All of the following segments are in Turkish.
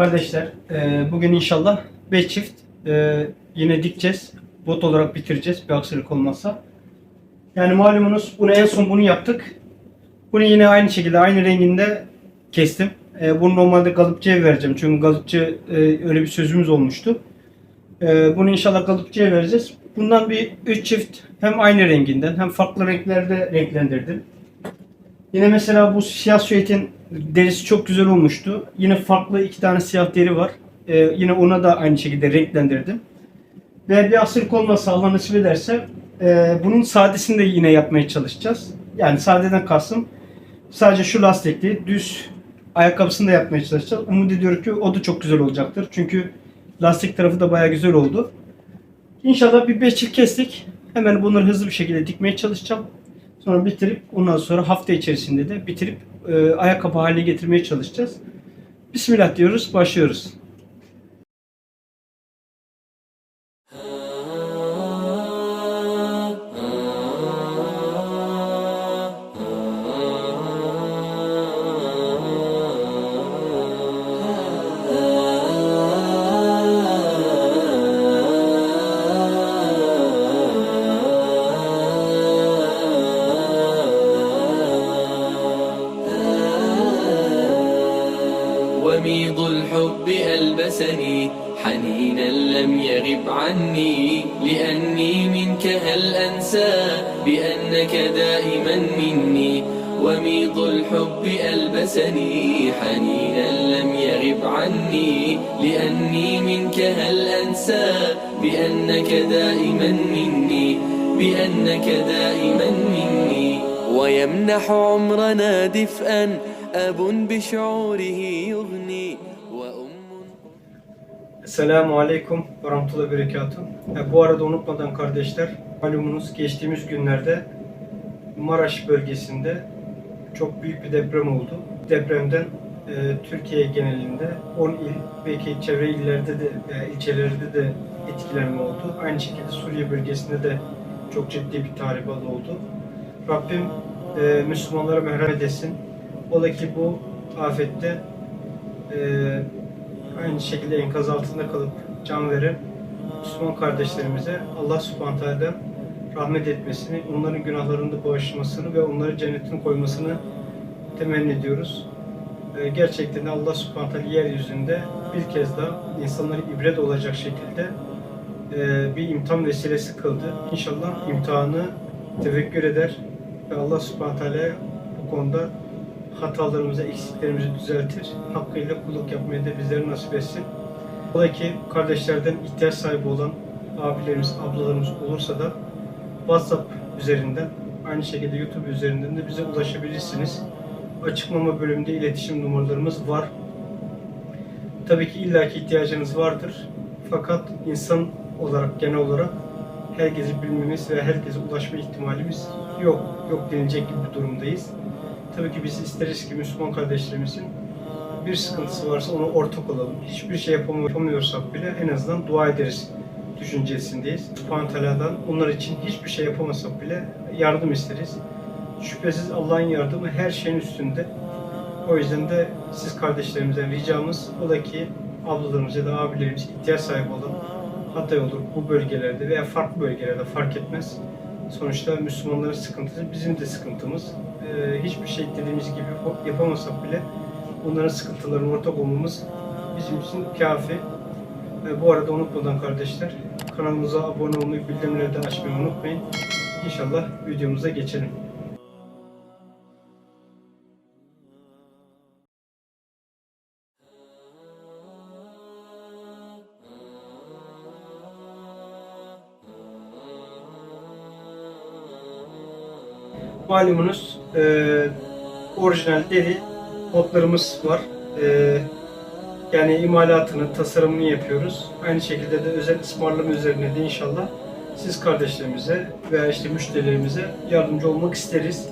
Kardeşler, e, bugün inşallah 5 çift e, yine dikeceğiz. Bot olarak bitireceğiz bir aksilik olmazsa. Yani malumunuz bunu en son bunu yaptık. Bunu yine aynı şekilde aynı renginde kestim. E, bunu normalde kalıpçıya vereceğim. Çünkü kalıpçı öyle bir sözümüz olmuştu. Bunu inşallah kalıpçıya vereceğiz. Bundan bir 3 çift hem aynı renginden hem farklı renklerde renklendirdim. Yine mesela bu siyah süetin derisi çok güzel olmuştu. Yine farklı iki tane siyah deri var. Ee, yine ona da aynı şekilde renklendirdim. Ve bir asırlık olmasa Allah nasip ederse e, bunun sadesini de yine yapmaya çalışacağız. Yani sadeden kastım sadece şu lastikli düz ayakkabısını da yapmaya çalışacağız. Umut ediyorum ki o da çok güzel olacaktır. Çünkü lastik tarafı da baya güzel oldu. İnşallah bir 5 çift kestik. Hemen bunları hızlı bir şekilde dikmeye çalışacağım. Sonra bitirip ondan sonra hafta içerisinde de bitirip e, ayakkabı haline getirmeye çalışacağız. Bismillah diyoruz, başlıyoruz. وميض الحب ألبسني حنينا لم يغب عني لأني منك هل أنسى بأنك دائما مني؟ وميض الحب ألبسني حنينا لم يغب عني لأني منك هل أنسى بأنك دائما مني؟ بأنك دائما مني. ويمنح عمرنا دفئا أب بشعوره يغني وأم Selamun Aleyküm ve Rahmetullah Berekatuhu. E, bu arada unutmadan kardeşler, malumunuz geçtiğimiz günlerde Maraş bölgesinde çok büyük bir deprem oldu. Depremden e, Türkiye genelinde 10 il, belki çevre illerde de veya ilçelerde de etkilenme oldu. Aynı şekilde Suriye bölgesinde de çok ciddi bir tahribat oldu. Rabbim e, Müslümanlara merhamet etsin. Ola ki bu afette e, aynı şekilde enkaz altında kalıp can veren Müslüman kardeşlerimize Allah subhanahu teala'dan rahmet etmesini, onların günahlarını da bağışlamasını ve onları cennetine koymasını temenni ediyoruz. Ee, Gerçekten Allah subhanahu teala yeryüzünde bir kez daha insanlara ibret olacak şekilde e, bir imtihan vesilesi kıldı. İnşallah imtihanı tevekkül eder ve Allah subhanahu teala bu konuda hatalarımızı, eksiklerimizi düzeltir. Hakkıyla kulluk yapmayı da bizlere nasip etsin. Ola ki kardeşlerden ihtiyaç sahibi olan abilerimiz, ablalarımız olursa da WhatsApp üzerinden, aynı şekilde YouTube üzerinden de bize ulaşabilirsiniz. Açıklama bölümünde iletişim numaralarımız var. Tabii ki illaki ihtiyacınız vardır. Fakat insan olarak, genel olarak herkesi bilmemiz ve herkese ulaşma ihtimalimiz yok. Yok denilecek gibi bir durumdayız. Tabii ki biz isteriz ki Müslüman kardeşlerimizin bir sıkıntısı varsa ona ortak olalım. Hiçbir şey yapamı- yapamıyorsak bile en azından dua ederiz düşüncesindeyiz. Subhanahu onlar için hiçbir şey yapamasak bile yardım isteriz. Şüphesiz Allah'ın yardımı her şeyin üstünde. O yüzden de siz kardeşlerimizden ricamız o da ki ablalarımız ya da abilerimiz ihtiyaç sahibi olan Hatay olur bu bölgelerde veya farklı bölgelerde fark etmez. Sonuçta Müslümanların sıkıntısı bizim de sıkıntımız. Ee, hiçbir şey dediğimiz gibi yap- yapamasak bile onların sıkıntılarına ortak olmamız bizim için kafi. Ve bu arada unutmadan kardeşler kanalımıza abone olmayı, bildirimleri de açmayı unutmayın. İnşallah videomuza geçelim. Malumunuz e, orijinal deri botlarımız var. E, yani imalatını, tasarımını yapıyoruz. Aynı şekilde de özel ısmarlama üzerine de inşallah siz kardeşlerimize veya işte müşterilerimize yardımcı olmak isteriz.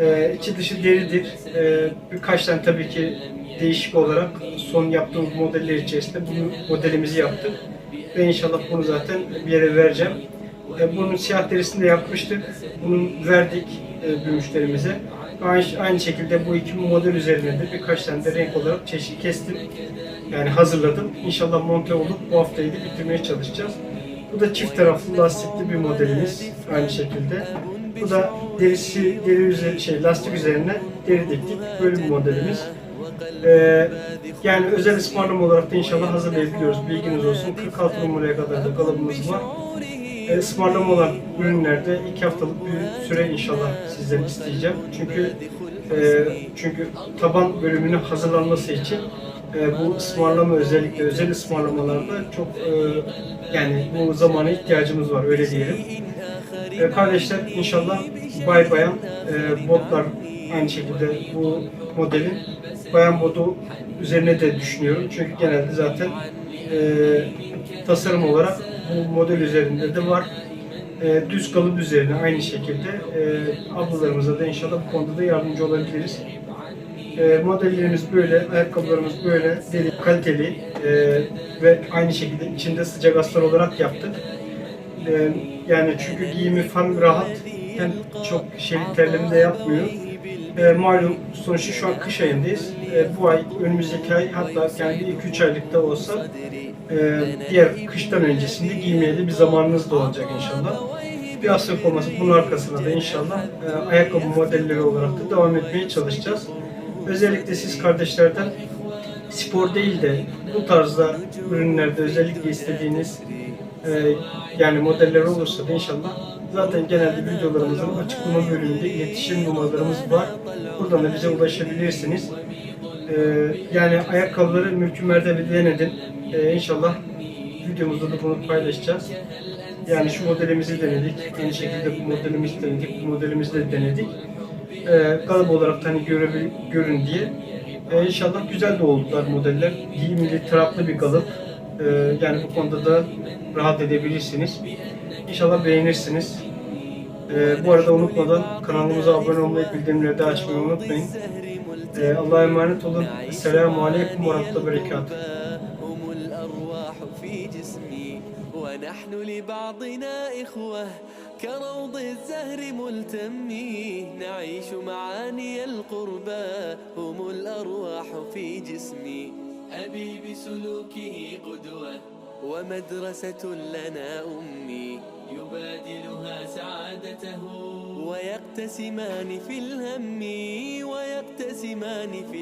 Ee, içi dışı deridir. Ee, birkaç tane tabii ki değişik olarak son yaptığımız modeller içerisinde bu modelimizi yaptık. Ve inşallah bunu zaten bir yere vereceğim. Ee, bunun siyah derisini de yapmıştık. Bunu verdik e, bir müşterimize. Aynı, aynı şekilde bu iki model üzerinde de birkaç tane de renk olarak çeşit kestim. Yani hazırladım. İnşallah monte olup bu haftayı da bitirmeye çalışacağız. Bu da çift taraflı lastikli bir modelimiz aynı şekilde. Bu da derisi deri üzeri şey lastik üzerine deri diktik böyle bir modelimiz. Ee, yani özel ısmarlama olarak da inşallah hazırlayabiliyoruz. Bilginiz olsun. 46 numaraya kadar da kalıbımız var. Ismarlama olan ürünlerde iki haftalık bir süre inşallah sizden isteyeceğim. Çünkü e, çünkü taban bölümünün hazırlanması için e, bu ısmarlama özellikle özel ısmarlamalarda çok e, yani bu zamana ihtiyacımız var öyle diyelim. E, kardeşler inşallah bay bayan e, botlar aynı şekilde bu modelin bayan botu üzerine de düşünüyorum. Çünkü genelde zaten e, tasarım olarak bu model üzerinde de var. E, düz kalıp üzerine aynı şekilde e, ablalarımıza da inşallah bu konuda da yardımcı olabiliriz. E, modellerimiz böyle, ayakkabılarımız böyle, deri, kaliteli e, ve aynı şekilde içinde sıcak astar olarak yaptık. E, yani çünkü giyimi falan rahat, hem çok şerit terlemi de yapmıyor. E, malum sonuçta şu an kış ayındayız. E, bu ay, önümüzdeki ay hatta kendi 2-3 aylıkta olsa e, diğer kıştan öncesinde giymeye de bir zamanınız da olacak inşallah. Bir hastalık olması bunun arkasına da inşallah e, ayakkabı modelleri olarak da devam etmeye çalışacağız. Özellikle siz kardeşlerden spor değil de bu tarzda ürünlerde özellikle istediğiniz e, yani modeller olursa da inşallah zaten genelde videolarımızın açıklama bölümünde iletişim numaralarımız var. Buradan da bize ulaşabilirsiniz. E, yani ayakkabıları mümkün mertebe denedim. E, inşallah videomuzda da bunu paylaşacağız. Yani şu modelimizi denedik. Aynı şekilde bu modelimizi denedik. Bu modelimizi de denedik. E, kalıp olarak hani görebil, görün diye. E, inşallah güzel de oldular modeller. Giyimli, traplı bir kalıp. E, yani bu konuda da rahat edebilirsiniz. İnşallah beğenirsiniz. E, bu arada unutmadan kanalımıza abone olmayı, bildirimleri de açmayı unutmayın. E, Allah'a emanet olun. Selamun Aleyküm ve Rahmetullahi ve Berekatuhu. هم الأرواح في جسمي ونحن لبعضنا إخوة كروض الزهر ملتمي نعيش معاني القربى هم الأرواح في جسمي أبي بسلوكه قدوة ومدرسة لنا أمي. يبادلها سعادته. ويقتسمان في الهم ويقتسمان في